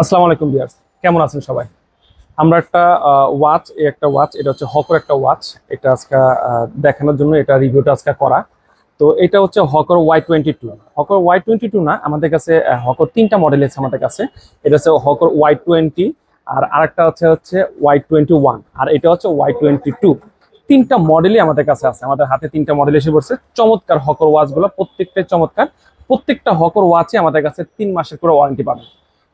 আসসালামু আলাইকুম বিয়ার্স কেমন আছেন সবাই? আমরা একটা ওয়াচ এই একটা ওয়াচ এটা হচ্ছে হকর একটা ওয়াচ এটা আজকে দেখানোর জন্য এটা রিভিউটা আজকে করা। তো এটা হচ্ছে Hoco Y twenty two Hoco Y twenty two না, আমাদের কাছে হকর তিনটা মডেল আছে আমাদের কাছে। এটা হচ্ছে হকর ওয়াই টোয়েন্টি আর আরেকটা হচ্ছে হচ্ছে ওয়াই টোয়েন্টি ওয়ান আর এটা হচ্ছে ওয়াই টোয়েন্টি টু তিনটা মডেলই আমাদের কাছে আছে। আমাদের হাতে তিনটা মডেল এসে পড়ছে। চমৎকার হকর ওয়াচগুলো প্রত্যেকটাই চমৎকার। প্রত্যেকটা হকর ওয়াচে আমাদের কাছে তিন মাসের করে ওয়ারেন্টি পাবেন।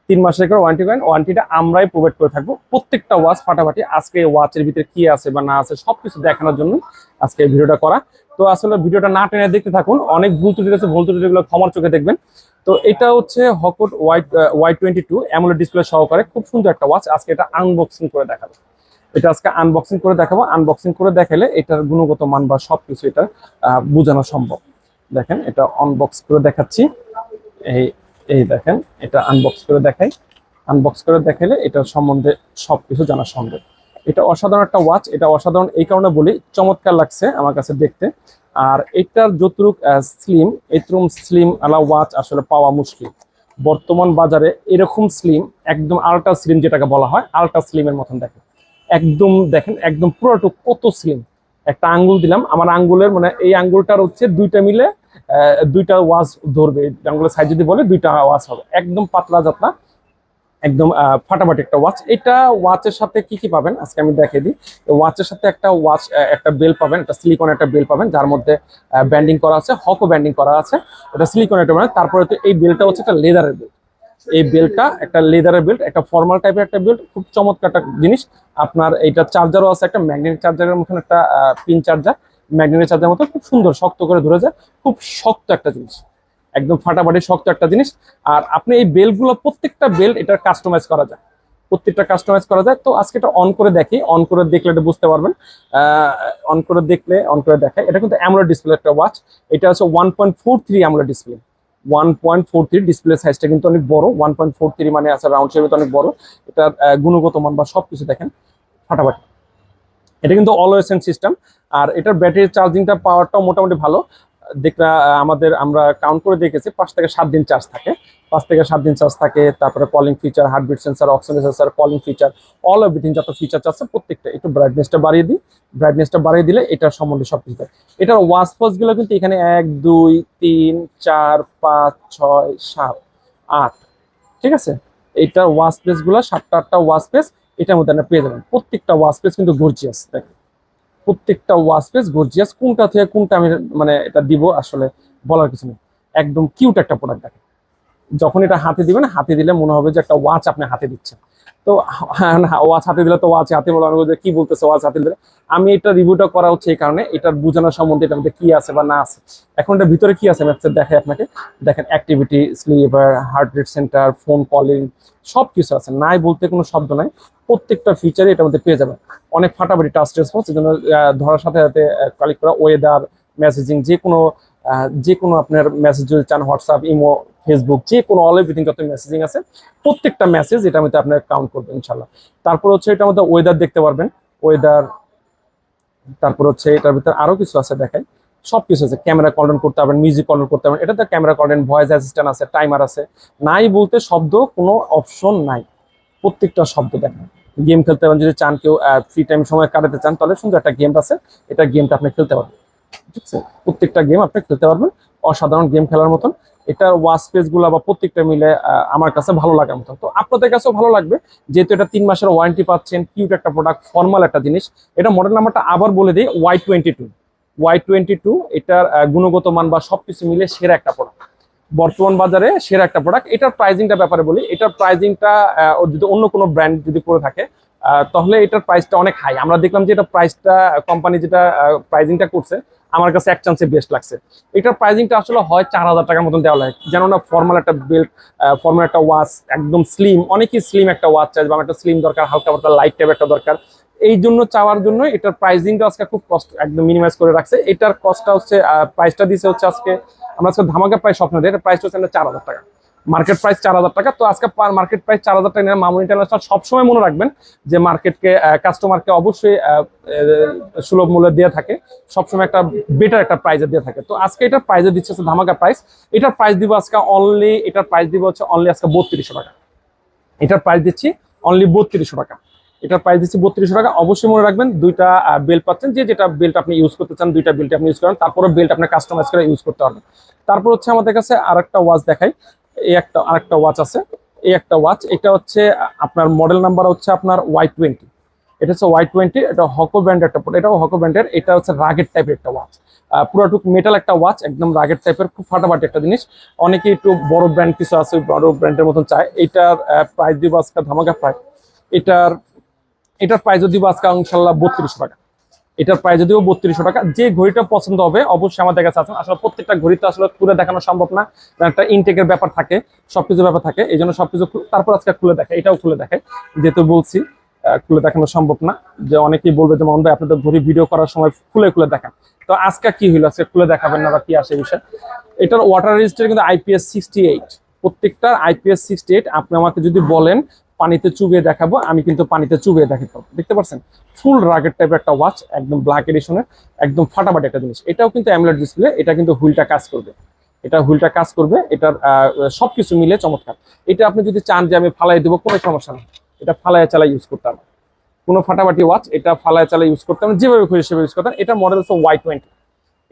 তিন মাসের করে ওয়ারেন্টি পাবেন ওয়ারেন্টিটা আমরাই প্রোভাইড করে থাকব। প্রত্যেকটা ওয়াচ ফাটাফাটি আজকে ওয়াচের ভিতরে কি আছে বা না আছে সবকিছু দেখানোর জন্য আজকে ভিডিওটা করা। তো আসলে ভিডিওটা না টেনে দেখতে থাকুন অনেক ভুল ত্রুটি আছে ভুল ত্রুটিগুলো ক্ষমার চোখে দেখবেন। তো এটা হচ্ছে Hoco Y Y twenty two AMOLED display সহকারে খুব সুন্দর একটা ওয়াচ আজকে এটা আনবক্সিং করে দেখাবো। এটা আজকে আনবক্সিং করে দেখাবো। আনবক্সিং করে দেখালে এটার গুণগত মান বা সবকিছু এটা আহ, বোঝানো সম্ভব। দেখেন এটা আনবক্স করে দেখাচ্ছি। এই এই দেখেন, এটা আনবক্স করে দেখাই। আনবক্স করে দেখালে এটার সম্বন্ধে সবকিছু জানা সম্ভব। এটা অসাধারণ একটা ওয়াচ এটা অসাধারণ এই কারণে বলি, চমৎকার লাগছে আমার কাছে দেখতে। আর এটার যতটুক স্লিম এতরকম স্লিম আলা ওয়াচ আসলে পাওয়া মুশকিল। বর্তমান বাজারে এরকম স্লিম একদম আলট্রা স্লিম যেটাকে বলা হয় আল্ট্রা স্লিমের মতন দেখেন। একদম দেখেন, একদম পুরোটুক কত স্লিম একটা আঙ্গুল দিলাম, আমার আঙ্গুলের মানে এই আঙ্গুলটার হচ্ছে দুইটা মিলে দুইটা ওয়াজ ধরবে আঙ্গুলের সাইজ যদি বলে, দুইটা ওয়াজ হবে। একদম পাতলা জাতলা একদম ফাটাফাটি একটা ওয়াচ এটা ওয়াচের সাথে কি কি পাবেন? আজকে আমি দেখিয়ে দিই। ওয়াচের সাথে একটা ওয়াচ একটা বেল পাবেন, একটা সিলিকন একটা বেল পাবেন, যার মধ্যে ব্যান্ডিং করা আছে, হকও ব্যান্ডিং করা আছে। এটা সিলিকন একটা মানে তারপরে তো এই বেলটা হচ্ছে একটা লেদারের বেল্ট এই বেল্টটা একটা লেদারের বেল্ট একটা ফর্মাল টাইপের একটা বেল্ট খুব চমৎকার একটা জিনিস। আপনার এইটা চার্জারও আছে, একটা ম্যাগনেটিক চার্জারের মতন একটা পিন চার্জার ম্যাগনেটিক চার্জার মতো খুব সুন্দর, শক্ত করে ধরে যায়। খুব শক্ত একটা জিনিস। একদম ফাটাফাটি শক্ত একটা জিনিস। আর আপনি এই বেল্টগুলো প্রত্যেকটা বেল্ট এটা কাস্টমাইজ করা যায়। প্রত্যেকটা কাস্টমাইজ করা যায়। তো আজকে এটা অন করে দেখি। অন করে দেখলে এটা বুঝতে পারবেন। অন করে দেখলে অন করে দেখায় এটা কিন্তু অ্যামোলেড ডিসপ্লে একটা ওয়াচ এটা হচ্ছে one point four three AMOLED display one point four three display সাইজটা কিন্তু অনেক বড়। ওয়ান পয়েন্ট ফোর থ্রি মানে আছে রাউন্ড শেপে অনেক বড়। এটার গুণগত মান বা সবকিছু দেখেন। ফাটাফাটি। এটা কিন্তু অলওয়েসেন সিস্টেম আর এটার ব্যাটারি চার্জিংটা পাওয়ারটাও মোটামুটি ভালো। দেখরা আমাদের, আমরা কাউন্ট করে দেখেছি, পাঁচ থেকে সাত দিন চার্জ থাকে। পাঁচ থেকে সাত দিন চার্জ থাকে, তারপরে calling feature heartbeat sensor oxygen sensor calling feature all everything যত ফিচার আছে, প্রত্যেকটা, একটু ব্রাইটনেসটা বাড়িয়ে দিই। ব্রাইটনেসটা বাড়িয়ে দিলে এটার সম্বন্ধে সব কিছু দেয়। এটার ওয়াশগুলো কিন্তু এখানে এক, দুই, তিন, চার, পাঁচ, ছয়, সাত, আট, ঠিক আছে? এইটার ওয়াশগুলো সাতটা, আটটা ওয়াশ পেস এটার মধ্যে আপনি পেয়ে যাবেন। প্রত্যেকটা ওয়াশ পেস কিন্তু গর্জিয়াস দেখেন। প্রত্যেকটা ওয়াশ পেস গর্জিয়াস কোনটা থেকে কোনটা আমি মানে এটা দিব আসলে বলার কিছু নেই। একদম কিউট একটা প্রোডাক্ট দেখেন। যখন এটা হাতে দিবেন, হাতে দিলে মনে হবে যে একটা ওয়াচ আপনি হাতে দিচ্ছেন। তো ওয়াচ হাতে দিলে তো ওয়াচ হাতে বলা যে কি বলতেছে ওয়াচ হাতে দিলে? আমি এটা রিভিউটা করা হচ্ছে এই কারণে, এটার বোঝানোর সম্বন্ধে এটার মধ্যে কি আছে বা না আছে। এখন এটার ভিতরে কি আছে? আমি দেখাই আপনাকে। দেখেন activity sliver heart rate center phone calling সব কিছু আছে। নাই বলতে কোনো শব্দ নাই। প্রত্যেকটা ফিচারই এটার মধ্যে পেয়ে যাবেন। অনেক ফাটাফাটি টাচ রেসপন্স এই জন্য ধরার সাথে সাথে কালেক্ট করা ওয়েদার মেসেজিং যে কোনো যে কোনো আপনার মেসেজ যদি চান হোয়াটসঅ্যাপ ইমো ফেসবুক যে কোনো অল এভরিথিং যত মেসেজিং আছে, প্রত্যেকটা মেসেজ এটার মধ্যে আপনার কাউন্ট করবেন ইনশাল্লাহ তারপর হচ্ছে এটার মধ্যে ওয়েদার দেখতে পারবেন। ওয়েদার তারপর হচ্ছে এটার ভিতরে আরও কিছু আছে দেখাই। সব কিছু আছে। ক্যামেরা কন্ট্রোল করতে পারবেন মিউজিক কন্ট্রোল করতে পারবেন। এটাতে ক্যামেরা কন্ট্রোল ভয়েস অ্যাসিস্ট্যান্ট আছে টাইমার আছে। নাই বলতে শব্দ কোনো অপশন নাই। প্রত্যেকটা শব্দ দেখেন গেম খেলতে পারেন, যদি চান কেউ ফ্রি টাইম সময় কাটাতে চান, তাহলে সুন্দর একটা গেম আছে। এটা গেমটা আপনি খেলতে পারবেন। ঠিক আছে? প্রত্যেকটা গেম আপনি খেলতে পারবেন। অসাধারণ গেম খেলার মতন। এটার ওয়াচ পেজগুলো বা প্রত্যেকটা মিলে আমার কাছে ভালো লাগার মতন। তো আপনাদের কাছেও ভালো লাগবে, যেহেতু এটা তিন মাসের ওয়ারেন্টি পাচ্ছেন কিউট একটা প্রোডাক্ট ফর্মাল একটা জিনিস। এটা মডেল নাম্বারটা আবার বলে দিই Y twenty two Y twenty two এটার গুণগত মান বা সবকিছু মিলে সেরা একটা প্রোডাক্ট বর্তমান বাজারে সেরা একটা প্রোডাক্ট এটার প্রাইজিংটা ব্যাপারে বলি। এটার প্রাইজিংটা যদি অন্য কোনো ব্র্যান্ড যদি করে থাকে তাহলে এটার প্রাইসটা অনেক হাই আমরা দেখলাম যে এটা প্রাইসটা কোম্পানি যেটা প্রাইজিংটা করছে, আমার কাছে এক চান্সে বেস্ট লাগছে। এটার প্রাইজিংটা আসলে হয় চার হাজার টাকার মতন দেওয়া লাগে। যেন না ফর্মাল একটা বেল্ট ফর্মাল একটা ওয়াচ একদম স্লিম অনেকই স্লিম একটা ওয়াচ চাই, বা একটা স্লিম দরকার, হালকা পাতলা লাইট টাইপ একটা দরকার। এই জন্য চাওয়ার জন্য এটার প্রাইজিংটা আজকে খুব কষ্ট একদম মিনিমাইজ করে রাখছে। এটার কস্টটা হচ্ছে প্রাইসটা দিছে হচ্ছে আজকে, আমরা আজকে ধামাকা প্রাইস স্বপ্ন দিই এটা প্রাইস হচ্ছে চার হাজার টাকা। মার্কেট প্রাইস চার হাজার টাকা। তো আজকে পার মার্কেট প্রাইস চার হাজার টাকা মামুন ইন্টারন্যাশনাল সবসময় মনে রাখবেন যে মার্কেটকে কাস্টমারকে অবশ্যই সুলভ মূল্যে দিয়ে থাকে। সবসময় একটা বেটার একটা প্রাইজে দিয়ে থাকে। তো আজকে এটার প্রাইজে দিচ্ছে হচ্ছে ধামাকা প্রাইস এটার প্রাইস দিব আজকে অনলি এটার প্রাইস দিব হচ্ছে অনলি আজকে বত্রিশশো টাকা। এটার প্রাইস দিচ্ছি অনলি বত্রিশশো টাকা। এটার প্রাইস দিচ্ছি বত্রিশশো টাকা। অবশ্যই মনে রাখবেন, দুইটা বেল্ট পাচ্ছেন। যে যেটা বেল্ট আপনি ইউজ করতে চান, দুইটা বেল্ট আপনি ইউজ করেন। তারপরে বেল্ট আপনি কাস্টমাইজ করে ইউজ করতে পারবেন। তারপর হচ্ছে আমাদের কাছে আরেকটা ওয়াচ দেখাই। এই একটা, আরেকটা ওয়াচ আছে। এই একটা ওয়াচ এটা হচ্ছে আপনার মডেল নাম্বার হচ্ছে আপনার ওয়াই টোয়েন্টি এটা হচ্ছে ওয়াই টোয়েন্টি এটা হকো ব্র্যান্ডের একটা এটাও হকো ব্র্যান্ডের এটা হচ্ছে রাগের টাইপের একটা ওয়াচ পুরোটুক মেটাল একটা ওয়াচ একদম রাগের টাইপের খুব ফাটাফাটি একটা জিনিস। অনেকে একটু বড় ব্র্যান্ড কিছু আছে, বড় ব্র্যান্ডের মতন চায়। এটার প্রাইস দিব আজকে ধামাকা প্রাইস এটার এটার প্রাইস দিব আজকে ইনশাল্লাহ বত্রিশশো টাকা। এটার প্রাইস যদিও বত্রিশশো টাকা। যে ঘড়িটা পছন্দ হবে, অবশ্যই আমাদের কাছে আছেন আসলে প্রত্যেকটা ঘড়ি তো আসলে খুলে দেখানো সম্ভব না। একটা ইনটেকের ব্যাপার থাকে সবকিছু ব্যাপার থাকে। এই জন্য সবকিছু তারপর আজকে খুলে দেখে এটাও খুলে দেখে যেহেতু বলছি খুলে দেখানো সম্ভব না। যে অনেকেই বলবে যে মন ভাই, আপনাদের ঘড়ি ভিডিও করার সময় খুলে খুলে দেখান। তো আজকে কি হইল? আজকে খুলে দেখাবেন না বা কি আসে বিষয়? এটার ওয়াটার রেজিস্টার কিন্তু আইপিএস সিক্সটি এইট প্রত্যেকটার আইপিএস সিক্সটি এইট আপনি আমাকে যদি বলেন পানিতে চুবিয়ে দেখাবো, আমি কিন্তু পানিতে চুবিয়ে দেখাতে পারব দেখতে পাচ্ছেন? ফুল রাগের টাইপের একটা ওয়াচ একদম ব্ল্যাক এডিশনের একদম ফাটাফাটি একটা জিনিস। এটাও কিন্তু অ্যামলেট ডিসপ্লে এটা কিন্তু হুইলটা কাজ করবে। এটা হুইলটা কাজ করবে, এটার সবকিছু মিলে চমৎকার। এটা আপনি যদি চান যে আমি ফালাই দেবো, কোনো সমস্যা নেই। এটা ফালাইয়া চালাই ইউজ করতে হবে। কোনো ফাটাফাটি ওয়াচ এটা ফালাইয়া চালাই ইউজ করতে হবে যেভাবে খুশি সেভাবে ইউজ করতে এটা মডেল হচ্ছে ওয়াই টোয়েন্টি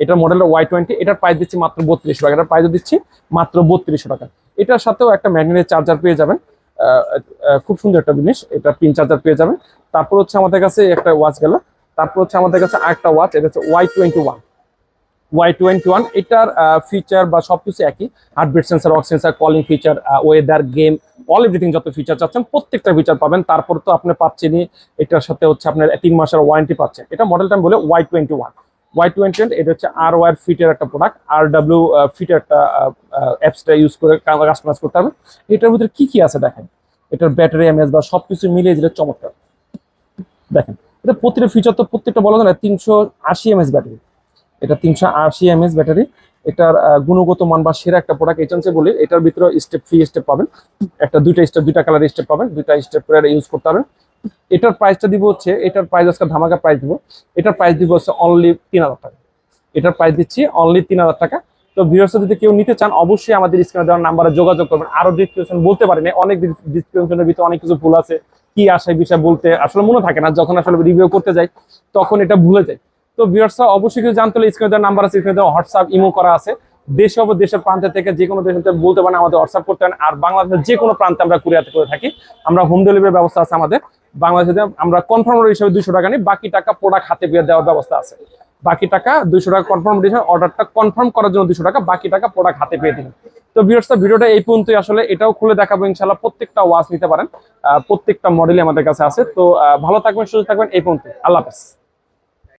এটার মডেল ওয়াই টোয়েন্টি এটার প্রাইস দিচ্ছি মাত্র বত্রিশশো টাকা। এটার প্রাইস দিচ্ছি মাত্র বত্রিশশো টাকা। এটার সাথেও একটা ম্যাগনেটের চার্জার পেয়ে যাবেন। খুব সুন্দর একটা জিনিস। এটা পিন চার্জার পেয়ে যাবেন। তারপর হচ্ছে আমাদের কাছে একটা ওয়াচ গেল। তারপর হচ্ছে আমাদের কাছে আরেকটা ওয়াচ এটা হচ্ছে Y twenty one Y twenty one এটার ফিচার বা সবকিছু একই। Heartbeat sensor ox sensor calling feature weather game all everything যত ফিচার চাচ্ছেন, প্রত্যেকটা ফিচার পাবেন। তারপর তো আপনি পাচ্ছেনই, এটার সাথে হচ্ছে আপনার তিন মাসের ওয়ারেন্টি পাচ্ছেন। এটা মডেলটা আমি বলে Y twenty one Y twenty এটা হচ্ছে আর ওয়ার ফিটের একটা প্রোডাক্ট আর ডাব্লিউ ফিটের একটা অ্যাপসটা ইউজ করে কাস্টমাইজ করতে হবে। এটার ভিতরে কি কি আছে দেখেন? এটার ব্যাটারি এমএস বা সবকিছু মিলিয়ে যেটা চমৎকার। দেখেন এটা প্রতিটা ফিচার তো প্রত্যেকটা বলা যায় না তিনশো আশি এমএস ব্যাটারি এটা তিনশো আশি এমএস ব্যাটারি এটার আহ, গুণগত মান বা সেরা একটা প্রোডাক্ট এজেন্সি বলি এটার ভিতরে স্টেপ ফ্রি স্টেপ পাবেন। একটা দুইটা স্টেপ দুইটা কালার স্টেপ পাবেন দুইটা স্টেপ ইউজ করতে পারবেন এটার প্রাইসটা দিব হচ্ছে, এটার প্রাইস আজকে ধামাকা প্রাইস দিব, এটার প্রাইস দিব হচ্ছে অনলি তিন হাজার টাকা। এটার প্রাইস দিচ্ছি অনলি তিন হাজার টাকা। তো ভিউয়ার্স যদি কেউ নিতে চান, অবশ্যই আমাদের স্ক্রিনে দেওয়ার নাম্বারে যোগাযোগ করবেন। আরও ডিসক্রিপশন বলতে পারেন অনেক ডিসক্রিপশনের ভিতরে অনেক কিছু ভুল আছে, কি এই বিষয়ে বলতে আসলে মনে থাকে না। যখন আসলে রিভিউ করতে যাই, তখন এটা ভুলে যায় তো ভিউয়ার্সরা অবশ্যই কিছু জানতে হলে স্ক্রিনে দেওয়ার নাম্বার আছে স্ক্রিনে দেওয়া হোয়াটসঅ্যাপ ইমো করা আছে। দেশে অব দেশের প্রান্তে থেকে যে কোনো থেকে বলতে পারেন, আমাদের হোয়াটসঅ্যাপ করতে পারেন। আর বাংলাদেশের যে কোনো প্রান্তে আমরা কুরিয়াতে করে থাকি। আমরা হোম ডেলিভারি ব্যবস্থা আছে আমাদের। বাংলাদেশে আমরা কনফার্ম হিসেবে দুশো টাকা নিই, বাকি টাকা প্রোডাক্ট হাতে পেয়ে দেওয়ার ব্যবস্থা আছে। বাকি টাকা দুশো টাকা কনফার্ম হিসেবে অর্ডারটা কনফার্ম করার জন্য দুশো টাকা, বাকি টাকা প্রোডাক্ট হাতে পেয়ে দিন। তো ভিউয়ার্স ভিডিওটা এই পর্যন্তই। আসলে এটাও খুলে দেখাবো ইনশাল্লাহ প্রত্যেকটা ওয়াচ নিতে পারেন। প্রত্যেকটা মডেলই আমাদের কাছে আছে। তো ভালো থাকবেন, সুস্থ থাকবেন, এই পর্যন্ত আল্লাহ হাফেজ।